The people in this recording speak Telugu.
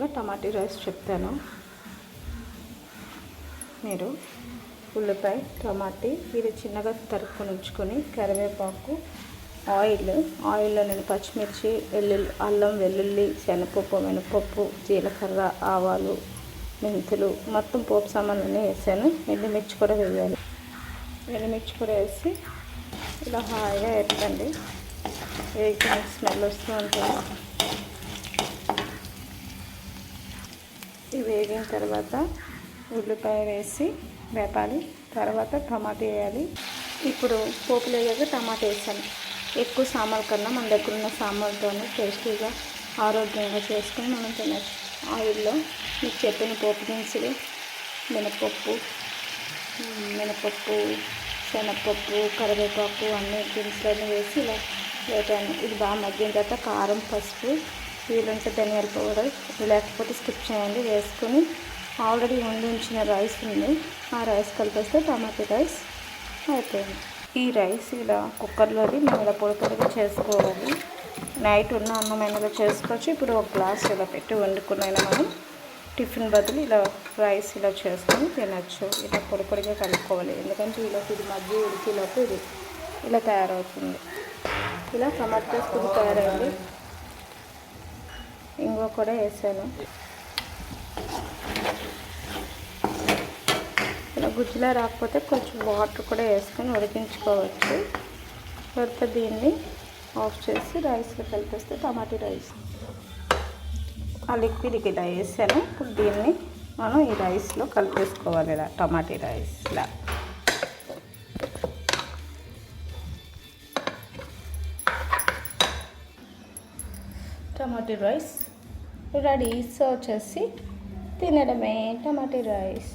సింపుల్గా టమాటీ రైస్ చెప్తాను మీరు ఉల్లిపాయ టమాటీ ఇది చిన్నగా తరుపుకొని ఉంచుకొని కరివేపాకు ఆయిల్. ఆయిల్లో నేను పచ్చిమిర్చి వెల్లుల్లి అల్లం వెల్లుల్లి శనగపప్పు మినపప్పు జీలకర్ర ఆవాలు మెంతులు మొత్తం పోపు సామాన్లన్నీ వేసాను. ఎండుమిర్చి కూడా వేయాలి. ఎండుమిర్చి కూడా వేసి ఇలా హాయిగా ఎట్టండి వేగిన స్మెల్ వస్తూ ఉంటుంది. వేగిన తర్వాత ఉల్లిపాయ వేసి వేపాలి. తర్వాత టమాటా వేయాలి. ఇప్పుడు పోపులు వేయగా టమాటా వేసాను. ఎక్కువ సాంబార్ కన్నా మన దగ్గర ఉన్న సాంబార్తోనే టేస్టీగా ఆరోగ్యంగా చేసుకుని మనం తినచ్చు. ఆయిల్లో మీకు చెప్పిన పోపు దినుసులు మినపప్పు మినపప్పు శనగపప్పు కరివేపాకు అన్ని దినుసులన్నీ వేసి ఇలా వేపాను. ఇది బాగా మగ్గిన తర్వాత కారం పసుపు వీలుంటే ధనియాల పౌడర్ లేకపోతే స్కిప్ చేయండి. వేసుకొని ఆల్రెడీ వండి ఉంచిన రైస్ ఉంది. ఆ రైస్ కలిపేస్తే టమాటో రైస్ అయిపోయింది. ఈ రైస్ ఇలా కుక్కర్లోది మనం ఇలా పొడి పొడిగా చేసుకోవాలి. నైట్ ఉన్న అన్నం ఇలా చేసుకోవచ్చు. ఇప్పుడు ఒక గ్లాస్ ఇలా పెట్టి వండుకున్నైనా మనం టిఫిన్ బదులు ఇలా రైస్ ఇలా చేసుకొని తినచ్చు. ఇలా పొడి పొడిగా కలుపుకోవాలి. ఎందుకంటే ఇలా ఇది మధ్య ఉడికిలోపు ఇది ఇలా తయారవుతుంది. ఇలా టమాటో పుడి తయారైంది. కూడా వేసాను. ఇలా గుజ్జులా రాకపోతే కొంచెం వాటర్ కూడా వేసుకొని ఉడికించుకోవచ్చు. తర్వాత దీన్ని ఆఫ్ చేసి రైస్లో కలిపేస్తే టమాటా రైస్. ఆ లిక్విడ్ ఇలా వేసాను. ఇప్పుడు దీన్ని మనం ఈ రైస్లో కలిపేసుకోవాలి ఇలా టమాటా రైస్ ఇలా టమాటా రైస్ రెడీ సర్వ్ చేసి తినడమే టమాటీ రైస్.